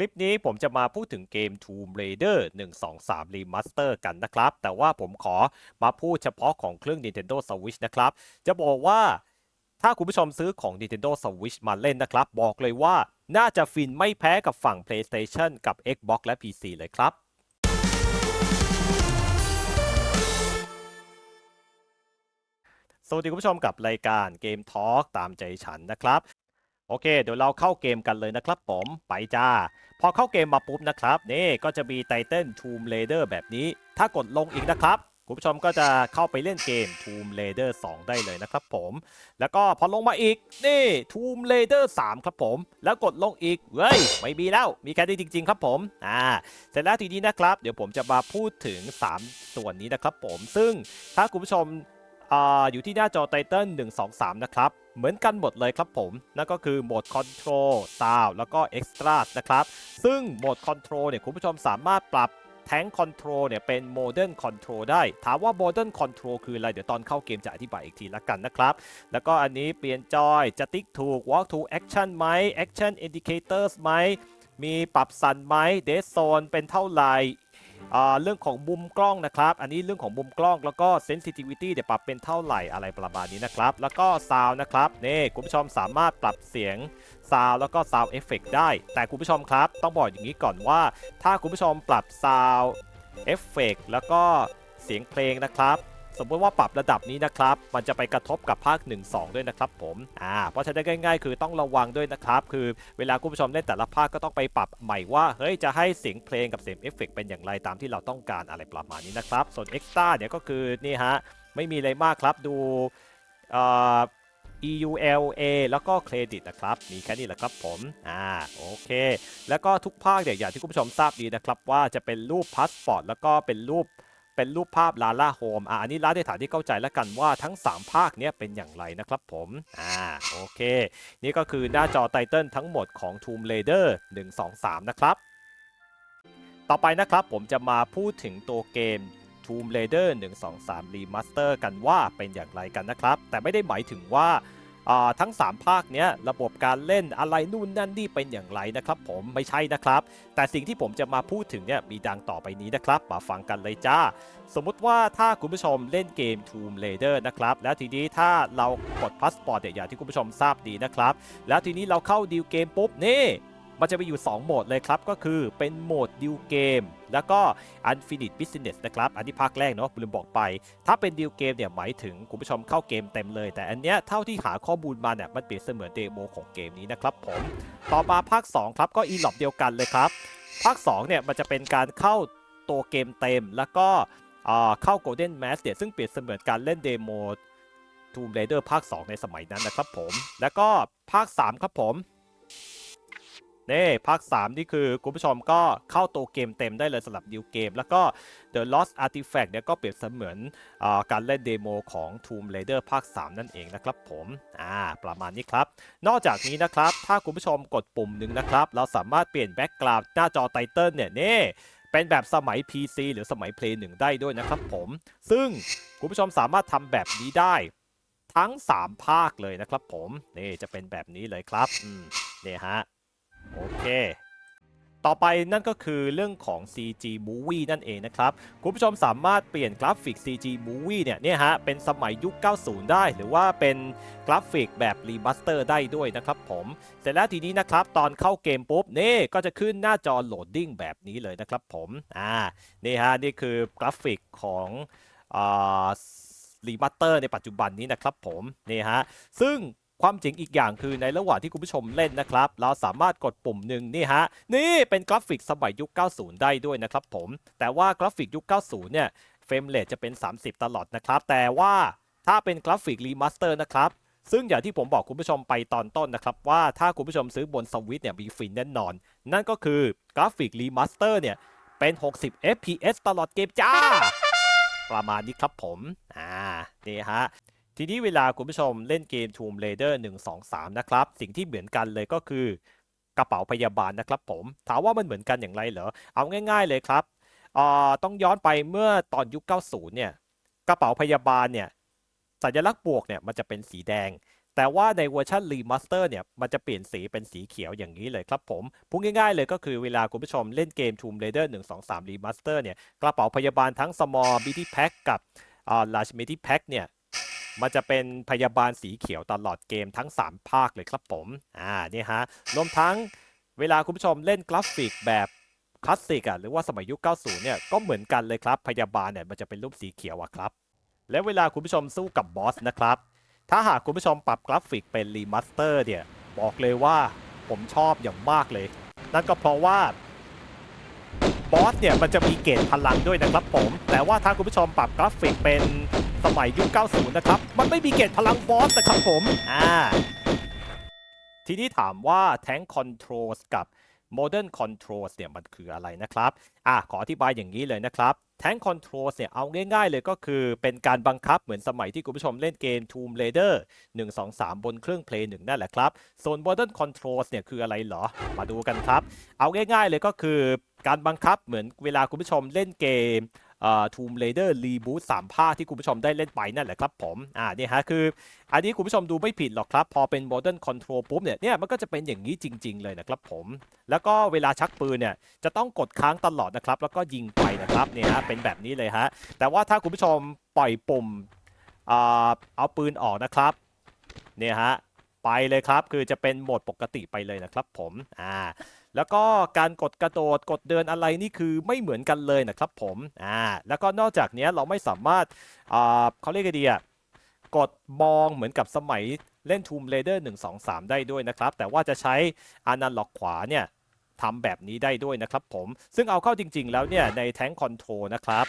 ลิปนี้ผมจะมาพูดถึงเกม Tomb Raider 123 Remaster กันนะครับ แต่ว่าผมขอมาพูดเฉพาะของเครื่อง Nintendo Switch นะครับ จะบอกว่าถ้าคุณผู้ชมซื้อของ Nintendo Switch มาเล่นนะครับ บอกเลยว่าน่าจะฟินไม่แพ้กับฝั่ง PlayStation กับ Xbox และ PC เลยครับสวัสดีคุณผู้ชมกับรายการเกมทอล์กตามใจฉันนะครับ โอเค เดี๋ยวเราเข้าเกมกันเลยนะครับผมไปจ้า พอเข้าเกมมาปุ๊บนะครับ นี่ก็จะมีไตเติล Tomb Raider แบบนี้ ถ้ากดลงอีกนะครับคุณผู้ชมก็จะเข้าไปเล่นเกม Tomb Raider 2 ได้เลยนะครับผม แล้วก็พอลงมาอีก นี่ Tomb Raider 3 ครับผม แล้วกดลงอีกเว้ย ไม่มีแล้ว มีแค่นี้จริง ๆ ครับผม อ่า เสร็จแล้วทีนี้นะครับ เดี๋ยวผมจะมาพูดถึง 3 ส่วนนี้นะครับผม ซึ่งถ้าคุณผู้ชมออยู่ที่หน้าจอไตเติล1 2 3 นะครับ เหมือนกันหมดเลยครับผม นั่นก็คือโหมด Control Sound แล้วก็ Extra นะครับ ซึ่งโหมด Control เนี่ยคุณผู้ชมสามารถปรับ Tank Control เนี่ยเป็น Modern Control ได้ ถามว่า Modern Control คืออะไร เดี๋ยวตอนเข้าเกมจะอธิบายอีกทีละกันนะครับ แล้วก็อันนี้เปลี่ยนจอย จะติ๊กถูก Walk to Action ไหม Action Indicators ไหม มีปรับสั่นไหม Dead Zone เป็นเท่าไหร่ เรื่องของมุมกล้องนะครับ อันนี้เรื่องของมุมกล้องแล้วก็ sensitivity เดี๋ยวปรับเป็นเท่าไหร่อะไรประมาณนี้นะครับ แล้วก็ซาวนะครับนี่คุณผู้ชมสามารถปรับเสียงซาวแล้วก็ซาวเอฟเฟกได้ แต่คุณผู้ชมครับ ต้องบอกอย่างนี้ก่อนว่า ถ้าคุณผู้ชมปรับซาวเอฟเฟกแล้วก็เสียงเพลงนะครับ สมมติว่าปรับระดับนี้นะครับ มันจะไปกระทบกับภาค 1 2 ด้วยนะครับผม อ่า เพราะฉะนั้นง่าย ๆ คือต้องระวังด้วยนะครับ คือเวลาคุณผู้ชมเล่นแต่ละภาคก็ต้องไปปรับใหม่ว่า เฮ้ย จะให้เสียงเพลงกับเสียงเอฟเฟกต์เป็นอย่างไรตามที่เราต้องการอะไรประมาณนี้นะครับ ส่วน Extra เนี่ยก็คือนี่ฮะ ไม่มีอะไรมากครับ ดูเอ่อ EULA แล้วก็เครดิตนะครับ มีแค่นี้แหละครับผม อ่า โอเค แล้วก็ทุกภาคเนี่ยอย่างที่คุณผู้ชมทราบดีนะครับว่าจะเป็นรูปพาสปอร์ตแล้วก็เป็นรูป เป็นรูปภาพลาล่าโฮมอะอันนี้ร้าในฐานที่เข้าใจแล้วกันว่าทั้ง 3 ภาคเนี้ยเป็นอย่างไรนะครับผมอ่าโอเค นี่ก็คือหน้าจอไตเติลทั้งหมดของ Tomb Raider 1 2 3 นะครับ ต่อไปนะครับผมจะมาพูดถึงตัวเกม Tomb Raider 1 2 3 Remaster กันว่าเป็นอย่างไรกันนะครับ แต่ไม่ได้หมายถึงว่า ทั้ง 3 ภาคเนี้ยระบบการเล่นอะไรนู่นนั่นนี่เป็นอย่างไรนะครับ ผมไม่ใช่นะครับ แต่สิ่งที่ผมจะมาพูดถึงเนี่ยมีดังต่อไปนี้นะครับ มาฟังกันเลยจ้า สมมุติว่าถ้าคุณผู้ชมเล่นเกม Tomb Raider นะครับ แล้วทีนี้ถ้าเรากดพาสปอร์ตเนี่ยอย่างที่คุณผู้ชมทราบดีนะครับ แล้วทีนี้เราเข้าดีลเกมปุ๊บนี่ มันจะไปอยู่ 2 โหมดเลยครับ ก็คือเป็นโหมดดิวเกมแล้วก็ Unfinished Business นะครับ อันนี้ภาคแรกเนาะลืมบอกไป ถ้าเป็นดิวเกมเนี่ยหมายถึงคุณผู้ชมเข้าเกมเต็มเลย แต่อันเนี้ยเท่าที่หาข้อมูลมาเนี่ยมันเปรียบเสมือนเดโมของเกมนี้นะครับผม ต่อมาภาค 2 ครับ ก็อีหลอบเดียวกันเลยครับ ภาค 2 เนี่ยมันจะเป็นการเข้าตัวเกมเต็ม แล้วก็เข้า Golden Mask เนี่ยซึ่งเปรียบเสมือนการเล่นเดโม Tomb Raider ภาค 2 ในสมัยนั้นนะครับผม แล้วก็ภาค 3 ครับผม นี่ภาค 3 นี่คือคุณผู้ชมก็เข้าตัวเกมเต็มได้เลยสำหรับดิวเกม แล้วก็ The Lost Artifact เนี่ยก็เปรียบเสมือนอการเล่นเดโมของ Tomb Raider ภาค 3 นั่นเองนะครับผมอ่าประมาณนี้ครับ นอกจากนี้นะครับ ถ้าคุณผู้ชมกดปุ่มหนึ่งนะครับ เราสามารถเปลี่ยนแบ็กกราวด์หน้าจอไตเติลเนี่ยนี่เป็นแบบสมัย PC หรือสมัย Play 1 ได้ด้วยนะครับผม ซึ่งคุณผู้ชมสามารถทำแบบนี้ได้ทั้ง 3 ภาคเลยนะครับผม นี่จะเป็นแบบนี้เลยครับ อืมนี่ฮะ โอเค ต่อไปนั่นก็คือเรื่องของ CG Movie นั่นเองนะครับ คุณผู้ชมสามารถเปลี่ยนกราฟิก CG Movie เนี่ยเนี่ยฮะ เป็นสมัยยุค 90 ได้ หรือว่าเป็นกราฟิกแบบรีบัสเตอร์ได้ด้วยนะครับผม เสร็จแล้วทีนี้นะครับ ตอนเข้าเกมปุ๊บ นี่ก็จะขึ้นหน้าจอโหลดดิ้งแบบนี้เลยนะครับผม อ่า นี่ฮะ นี่คือกราฟิกของอ่ารีบัสเตอร์ในปัจจุบันนี้นะครับผม นี่ฮะ ซึ่ง ความจริงอีกอย่างคือในระหว่างที่คุณผู้ชมเล่นนะครับ เราสามารถกดปุ่มหนึ่งนี่ฮะ นี่เป็นกราฟิกสมัยยุค 90 ได้ด้วยนะครับผม แต่ว่ากราฟิกยุค 90 เนี่ยเฟรมเรทจะเป็น 30 ตลอดนะครับ แต่ว่าถ้าเป็นกราฟิกรีมาสเตอร์นะครับซึ่งอย่างที่ผมบอกคุณผู้ชมไปตอนต้นนะครับ ว่าถ้าคุณผู้ชมซื้อบนสวิตเนี่ยมีฟินแน่นอน นั่นก็คือกราฟิกรีมาสเตอร์เนี่ยเป็น 60 fps ตลอดเกมจ้า ประมาณนี้ครับผม อ่า นี่ฮะ ทีนี้เวลาคุณผู้ชมเล่นเกม Tomb Raider 1 2 3 นะครับ สิ่งที่เหมือนกันเลยก็คือกระเป๋าพยาบาลนะครับผม ถามว่ามันเหมือนกันอย่างไรเหรอ เอาง่าย ๆเลยครับต้องย้อนไปเมื่อตอนยุค 90 เนี่ย กระเป๋าพยาบาลเนี่ย สัญลักษณ์บวกเนี่ยมันจะเป็นสีแดง แต่ว่าในเวอร์ชันรีมาสเตอร์เนี่ย มันจะเปลี่ยนสีเป็นสีเขียวอย่างนี้เลยครับผม พูดง่ายๆเลยก็คือเวลาคุณผู้ชมเล่นเกม Tomb Raider 1 2 3 Remaster เนี่ย กระเป๋าพยาบาลทั้ง Small b i t y Pack กับอ่า Large b i t y Pack เนี่ย มันจะเป็นพยาบาลสีเขียวตลอดเกมทั้ง 3 ภาคเลยครับผม อ่า นี่ฮะ รวมทั้งเวลาคุณผู้ชมเล่นกราฟิกแบบคลาสสิกอะหรือว่าสมัยยุค 90 เนี่ย ก็เหมือนกันเลยครับ พยาบาลเนี่ยมันจะเป็นรูปสีเขียวอะครับ และเวลาคุณผู้ชมสู้กับบอสนะครับ ถ้าหากคุณผู้ชมปรับกราฟิกเป็นรีมาสเตอร์เนี่ย บอกเลยว่าผมชอบอย่างมากเลย นั่นก็เพราะว่า บอสเนี่ยมันจะมีเกจพลังด้วยนะครับผม แต่ว่าถ้าคุณผู้ชมปรับกราฟิกเป็นสมัยยุค 90 นะครับ มันไม่มีเกจพลังบอสนะครับผม อ่า ทีนี้ถามว่าแทงคอนโทรลกับ Modern Controls เนี่ยมันคืออะไรนะครับอะขออธิบายอย่างนี้เลยนะครับ Tank Controls เนี่ยเอาง่ายๆเลยก็คือเป็นการบังคับเหมือนสมัยที่คุณผู้ชมเล่นเกม Tomb Raider 1 2 3 บนเครื่อง Play 1 นั่นแหละครับส่วน Modern Controls เนี่ยคืออะไรเหรอ มาดูกันครับ เอาง่ายๆเลยก็คือการบังคับเหมือนเวลาคุณผู้ชมเล่นเกม เอ่อ Tomb Raider Reboot 3ภาคที่คุณผู้ชมได้เล่นไปนั่นแหละครับผมอ่านี่ฮะคือ อันนี้คุณผู้ชมดูไม่ผิดหรอกครับ พอเป็น Modern Control ปุ๊บเนี่ยเนี่ยมันก็จะเป็นอย่างนี้จริง ๆ เลยนะครับผม แล้วก็เวลาชักปืนเนี่ยจะต้องกดค้างตลอดนะครับ แล้วก็ยิงไปนะครับเนี่ยฮะเป็นแบบนี้เลยฮะแต่ว่าถ้าคุณผู้ชมปล่อยปุ่มอเอาปืนออกนะครับเนี่ยฮะไปเลยครับคือจะเป็นโหมดปกติไปเลยนะครับผมอ่า แล้วก็การกดกระโดดกดเดินอะไรนี่คือไม่เหมือนกันเลยนะครับผมอ่าแล้วก็นอกจากนี้เราไม่สามารถอ่าเขาเรียกไงดีอะกดมองเหมือนกับสมัยเล่น Tomb Raider 1 2 3 ได้ด้วยนะครับ แต่ว่าจะใช้อนาล็อกขวาเนี่ยทำแบบนี้ได้ด้วยนะครับผม ซึ่งเอาเข้าจริงๆแล้วเนี่ยในแท้งคอนโทรนะครับ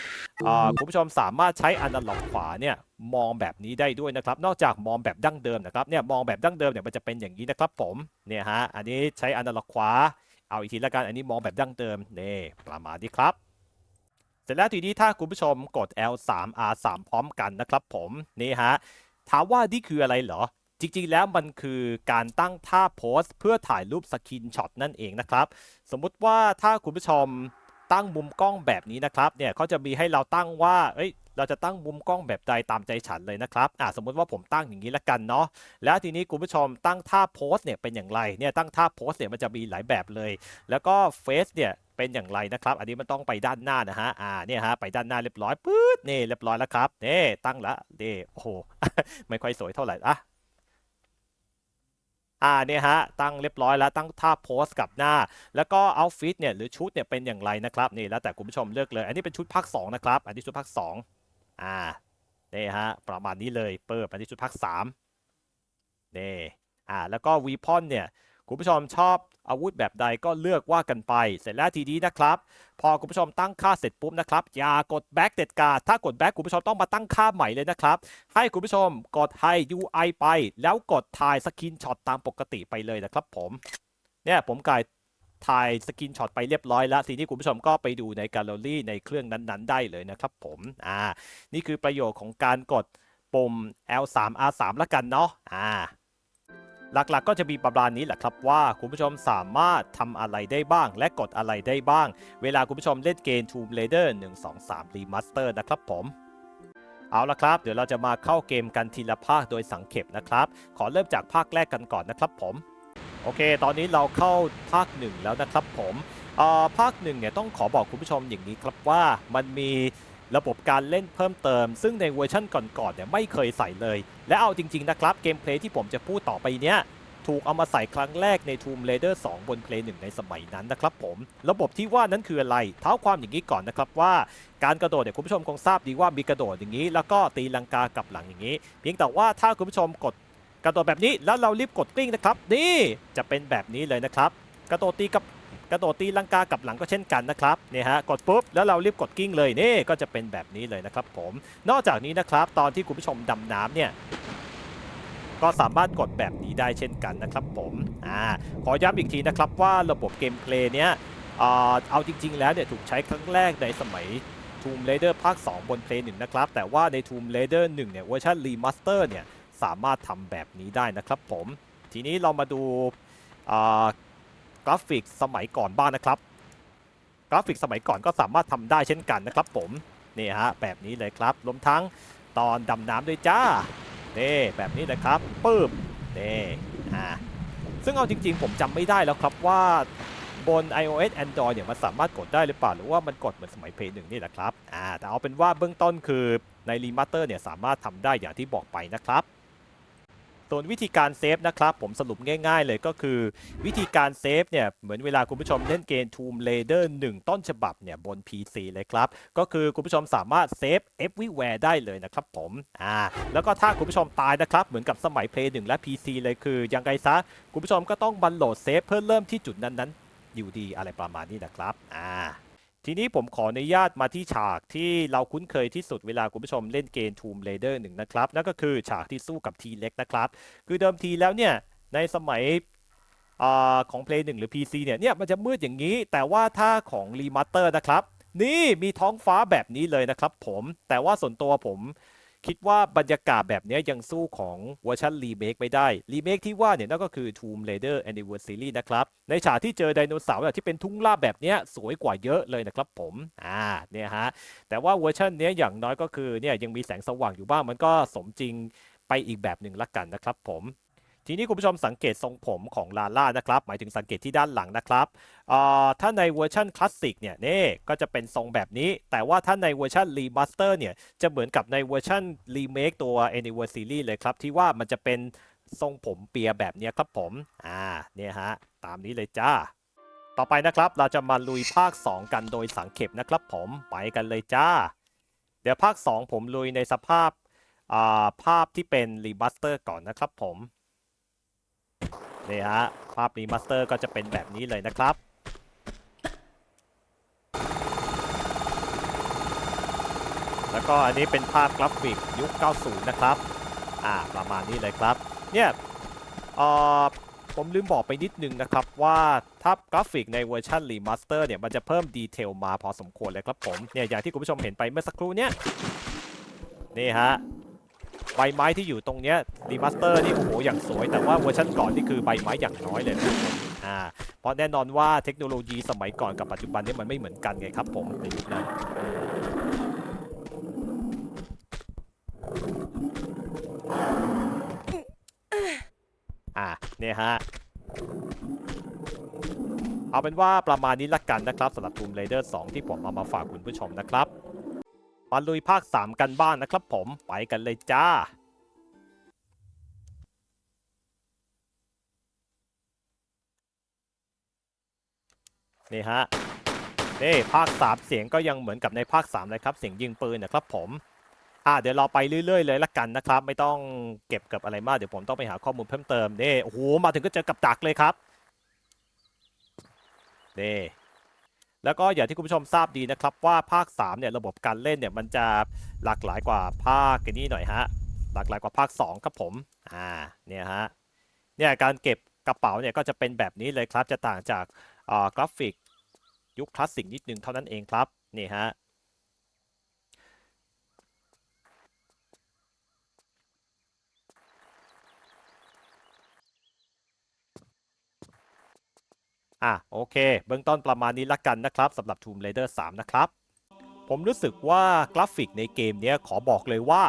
คุณผู้ชมสามารถใช้อนาล็อกขวาเนี่ยมองแบบนี้ได้ด้วยนะครับ นอกจากมองแบบดั้งเดิมนะครับเนี่ยมองแบบดั้งเดิมเนี่ยมันจะเป็นอย่างนี้นะครับผมเนี่ยฮะอันนี้ใช้อนาล็อกขวา เอาอีกทีละกันอันนี้มองแบบดั้งเดิมนี่ประมาณนี้ครับ เสร็จแล้วทีนี้ถ้าคุณผู้ชมกด L3 R3 พร้อมกันนะครับผมนี่ฮะถามว่านี่คืออะไรเหรอ จริงๆแล้วมันคือการตั้งท่าโพสเพื่อถ่ายรูปสกินช็อตนั่นเองนะครับ สมมุติว่าถ้าคุณผู้ชมตั้งมุมกล้องแบบนี้นะครับเนี่ยเขาจะมีให้เราตั้งว่าเอ้ย เราจะตั้งมุมกล้องแบบใดตามใจฉันเลยนะครับอ่าสมมติว่าผมตั้งอย่างนี้ละกันเนาะแล้วทีนี้คุณผู้ชมตั้งท่าโพสเนี่ยเป็นอย่างไรเนี่ยตั้งท่าโพสเนี่ยมันจะมีหลายแบบเลย แล้วก็เฟซเนี่ยเป็นอย่างไรนะครับ อันนี้มันต้องไปด้านหน้านะฮะ อ่า เนี่ยฮะ ไปด้านหน้าเรียบร้อยปื๊ดนี่เรียบร้อยแล้วครับนี่ตั้งละนี่โอ้โห ไม่ค่อยสวยเท่าไหร่อะอ่าเนี่ยฮะตั้งเรียบร้อยแล้วตั้งท่าโพสกับหน้า แล้วก็เอาฟิตเนี่ยหรือชุดเนี่ยเป็นอย่างไรนะครับนี่แล้วแต่คุณผู้ชมเลือกเลย อันนี้เป็นชุดภาค2นะครับอันนี้ชุดภาค2 อ่านี่ฮะประมาณนี้เลยเปิดอันนี้ชุดภาค3นี่อ่าแล้วก็วีพอนเนี่ยคุณผู้ชมชอบอาวุธแบบใดก็เลือกว่ากันไป เสร็จแล้วทีนี้นะครับ พอคุณผู้ชมตั้งค่าเสร็จปุ๊บนะครับ อย่ากดแบ็กเด็ดขาดถ้ากดแบ็กคุณผู้ชมต้องมาตั้งค่าใหม่เลยนะครับ ให้คุณผู้ชมกดให้ UI ไป แล้วกดถ่ายสกินช็อตตามปกติไปเลยนะครับผมเนี่ยผมกาย ถ่ายสกินช็อตไปเรียบร้อยแล้วทีนี้คุณผู้ชมก็ไปดูในแกลเลอรี่ในเครื่องนั้นๆ ได้เลยนะครับผมอ่านี่คือประโยชน์ของการกดปุ่ม L3 R3 ละกันเนาะอ่าหลักๆ ก็จะมีประมาณนี้แหละครับว่าคุณผู้ชมสามารถทำอะไรได้บ้าง และกดอะไรได้บ้าง เวลาคุณผู้ชมเล่นเกม Tomb Raider 1 2 3 Remaster นะครับผม เอาละครับ เดี๋ยวเราจะมาเข้าเกมกันทีละภาคโดยสังเขปนะครับ ขอเริ่มจากภาคแรกกันก่อนนะครับผม โอเค ตอนนี้เราเข้าภาคหนึ่งแล้วนะครับผมอ่อภาคหนึ่งเนี่ยต้องขอบอกคุณผู้ชมอย่างนี้ครับว่ามันมีระบบการเล่นเพิ่มเติม ซึ่งในเวอร์ชั่นก่อนๆเนี่ยไม่เคยใส่เลย และเอาจริง ๆ นะครับ เกมเพลย์ที่ผมจะพูดต่อไปเนี้ยถูกเอามาใส่ครั้งแรกใน Tomb Raider 2 บน Play 1ในสมัยนั้นนะครับผม ระบบที่ว่านั้นคืออะไร เท้าความอย่างนี้ก่อนนะครับว่าการกระโดดเนี่ยคุณผู้ชมคงทราบดีว่ามีกระโดดอย่างนี้ แล้วก็ตีลังกากลับหลังอย่างนี้ เพียงแต่ว่าถ้าคุณผู้ชมกด กระโดดแบบนี้แล้วเรารีบกดกลิ้งนะครับ นี่จะเป็นแบบนี้เลยนะครับ กระโดดตีกับกระโดดตีลังกากับหลังก็เช่นกันนะครับเนี่ยฮะกดปุ๊บแล้วเรารีบกดกิ้งเลยนี่ก็จะเป็นแบบนี้เลยนะครับ ผม นอกจากนี้นะครับ ตอนที่คุณผู้ชมดำน้ำเนี่ยก็สามารถกดแบบนี้ได้เช่นกันนะครับ ผมอ่าขอย้ำอีกทีนะครับว่าระบบเกมเพลย์เนี้ยเอาจริง ๆ แล้วเนี่ยถูกใช้ครั้งแรกในสมัย Tomb Raider ภาค 2 บน Play 1นะครับ แต่ว่าใน Tomb Raider 1เนี่ยเวอร์ชัน Remaster เนี่ย สามารถทำแบบนี้ได้นะครับผม ทีนี้เรามาดูกราฟิกสมัยก่อนบ้างนะครับ กราฟิกสมัยก่อนก็สามารถทำได้เช่นกันนะครับผมนี่ฮะแบบนี้เลยครับรวมทั้งตอนดำน้ำด้วยจ้านี่แบบนี้เลยครับปึ๊บนี่อ่าซึ่งเอาจริงๆ ผมจำไม่ได้แล้วครับว่าบน iOS Android เนี่ยมันสามารถกดได้หรือเปล่า หรือว่ามันกดเหมือนสมัย Play 1นี่แหละครับอ่าแต่เอาเป็นว่าเบื้องต้นคือในรีมาสเตอร์เนี่ยสามารถทำได้อย่างที่บอกไปนะครับ ส่วนวิธีการเซฟนะครับผมสรุปง่ายๆเลยก็คือ วิธีการเซฟเนี่ยเหมือนเวลาคุณผู้ชมเล่นเกม Tomb Raider 1 ต้นฉบับเนี่ยบน PC เลยครับ ก็คือคุณผู้ชมสามารถเซฟ everywhere ได้เลยนะครับผมอ่าแล้วก็ถ้าคุณผู้ชมตายนะครับ เหมือนกับสมัย Play 1 และ PC เลยคือ ยังไงซะ คุณผู้ชมก็ต้องบันโหลดเซฟเพื่อเริ่มที่จุดนั้นๆอยู่ดีอะไรประมาณนี้นะครับอ่า ทีนี้ผมขออนุญาตมาที่ฉากที่เราคุ้นเคยที่สุดเวลาคุณผู้ชมเล่นเกม Tomb Raider หนึ่งนะครับ นั่นก็คือฉากที่สู้กับทีเล็กนะครับ คือเดิมทีแล้วเนี่ย ในสมัยอของ Play 1 หรือ PC เนี่ยเนี่ยมันจะมืดอย่างนี้ แต่ว่าถ้าของรีมาสเตอร์นะครับ นี่มีท้องฟ้าแบบนี้เลยนะครับผมแต่ว่าส่วนตัวผม คิดว่าบรรยากาศแบบนี้ยังสู้ของเวอร์ชันรีเมคไม่ได้ รีเมคที่ว่าเนี่ยนั่นก็คือ Tomb Raider Anniversary นะครับ ในฉากที่เจอไดโนเสาร์ที่เป็นทุ่งราบแบบนี้สวยกว่าเยอะเลยนะครับผม อ่า เนี่ยฮะ แต่ว่าเวอร์ชันนี้อย่างน้อยก็คือเนี่ยยังมีแสงสว่างอยู่บ้างมันก็สมจริงไปอีกแบบหนึ่งละกันนะครับผม ทีนี้คุณผู้ชมสังเกตทรงผมของลาล่านะครับ หมายถึงสังเกตที่ด้านหลังนะครับถ้าในเวอร์ชันคลาสสิกเนี่ยนี่ก็จะเป็นทรงแบบนี้ แต่ว่าถ้าในเวอร์ชันรีมาสเตอร์เนี่ยจะเหมือนกับในเวอร์ชันรีเมคตัว Anniversary เลยครับ ที่ว่ามันจะเป็นทรงผมเปียแบบนี้ครับผม อ่าเนี่ยฮะ ตามนี้เลยจ้า ต่อไปนะครับเราจะมาลุยภาค 2 กันโดยสังเข็ปนะครับผมไปกันเลยจ้า เดี๋ยวภาค 2 ผมลุยในสภาพภาพที่เป็นรีมาสเตอร์ก่อนนะครับผม นี่ฮะภาพรีมาสเตอร์ก็จะเป็นแบบนี้เลยนะครับแล้วก็อันนี้เป็นภาพกราฟิกยุค 90 นะครับ อ่า ประมาณนี้เลยครับ เนี่ยเอ่อผมลืมบอกไปนิดนึงนะครับว่าถ้ากราฟิกในเวอร์ชันรีมาสเตอร์เนี่ย มันจะเพิ่มดีเทลมาพอสมควรเลยครับผม เนี่ย อย่างที่คุณผู้ชมเห็นไปเมื่อสักครู่เนี้ยนี่ฮะ ใบไม้ที่อยู่ตรงเนี้ยรีมาสเตอร์นี่โอ้โหอย่างสวย แต่ว่าเวอร์ชันก่อนนี่คือใบไม้อย่างน้อยเลยนะครับอ่าเพราะแน่นอนว่าเทคโนโลยีสมัยก่อนกับปัจจุบันนี่มันไม่เหมือนกันไงครับผมในยุคนั้นอ่าเนี่ยฮะเอาเป็นว่าประมาณนี้ละกันนะครับสำหรับ Tomb Raider 2 ที่ผมเอามาฝากคุณผู้ชมนะครับ มาลุยภาค 3 กันบ้างนะครับผมไปกันเลยจ้านี่ฮะนี่ภาค 3 เสียงก็ยังเหมือนกับในภาค 3 เลยครับ เสียงยิงปืนนะครับผมอ่าเดี๋ยวเราไปเรื่อยๆเลยละกันนะครับ ไม่ต้องเก็บกับอะไรมากเดี๋ยวผมต้องไปหาข้อมูลเพิ่มเติมนี่โอ้โหมาถึงก็เจอกับดักเลยครับนี่ แล้วก็อย่างที่คุณผู้ชมทราบดีนะครับว่าภาค3เนี่ยระบบการเล่นเนี่ยมันจะหลากหลายกว่าภาคนี้หน่อยฮะหลากหลายกว่าภาค 2 ครับผมอ่าเนี่ยฮะเนี่ยการเก็บกระเป๋าเนี่ยก็จะเป็นแบบนี้เลยครับจะต่างจากกราฟิกยุคคลาสสิกนิดนึงเท่านั้นเองครับนี่ฮะ อะโอเค เบื้องต้นประมาณนี้ละกันนะครับสำหรับ Tomb Raider 3 นะครับ ผมรู้สึกว่ากราฟิกในเกมนี้ขอบอกเลยว่า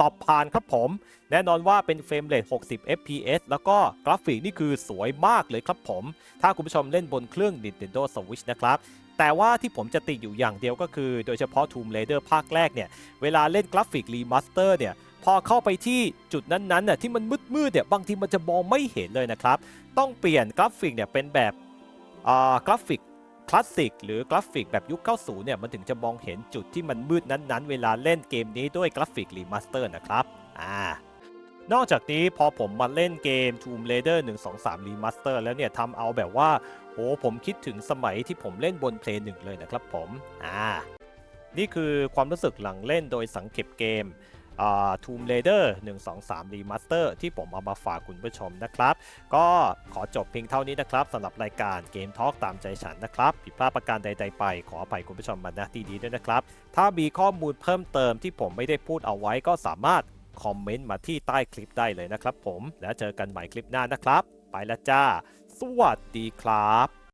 ตอบผ่านครับผม แน่นอนว่าเป็นเฟรมเรท60 fps แล้วก็กราฟิกนี่คือสวยมากเลยครับผม ถ้าคุณผู้ชมเล่นบนเครื่อง Nintendo Switch นะครับแต่ว่าที่ผมจะติดอยู่อย่างเดียวก็คือโดยเฉพาะ Tomb Raider ภาคแรกเนี่ย เวลาเล่นกราฟิกรีมาสเตอร์เนี่ย พอเข้าไปที่จุดนั้นๆน่ะที่มันมืดๆเนี่ยบางทีมันจะมองไม่เห็นเลยนะครับ ต้องเปลี่ยนกราฟิกเนี่ยเป็นแบบ กราฟิกคลาสสิกหรือกราฟิกแบบยุค 90 เนี่ย มันถึงจะมองเห็นจุดที่มันมืดนั้นๆ เวลาเล่นเกมนี้ด้วยกราฟิกรีมาสเตอร์นะครับ อ่านอกจากนี้พอผมมาเล่นเกม Tomb Raider 123 Remaster แล้วเนี่ยทำเอาแบบว่าโอ้ผมคิดถึงสมัยที่ผมเล่นบน Play 1เลยนะครับผม อ่า นี่คือความรู้สึกหลังเล่นโดยสังเก็บเกม อ่า Tomb Raider 123 Remaster ที่ผมเอามาฝากคุณผู้ชมนะครับ ก็ขอจบเพียงเท่านี้นะครับสำหรับรายการเกมทอล์กตามใจฉันนะครับผิดพลาดประการใด ๆ ไป ขออภัยคุณผู้ชมมาณที่นี้ด้วยนะครับ ถ้ามีข้อมูลเพิ่มเติมที่ผมไม่ได้พูดเอาไว้ก็สามารถคอมเมนต์มาที่ใต้คลิปได้เลยนะครับผมแล้วเจอกันใหม่คลิปหน้านะครับ ไปล้วจ้า สวัสดีครับ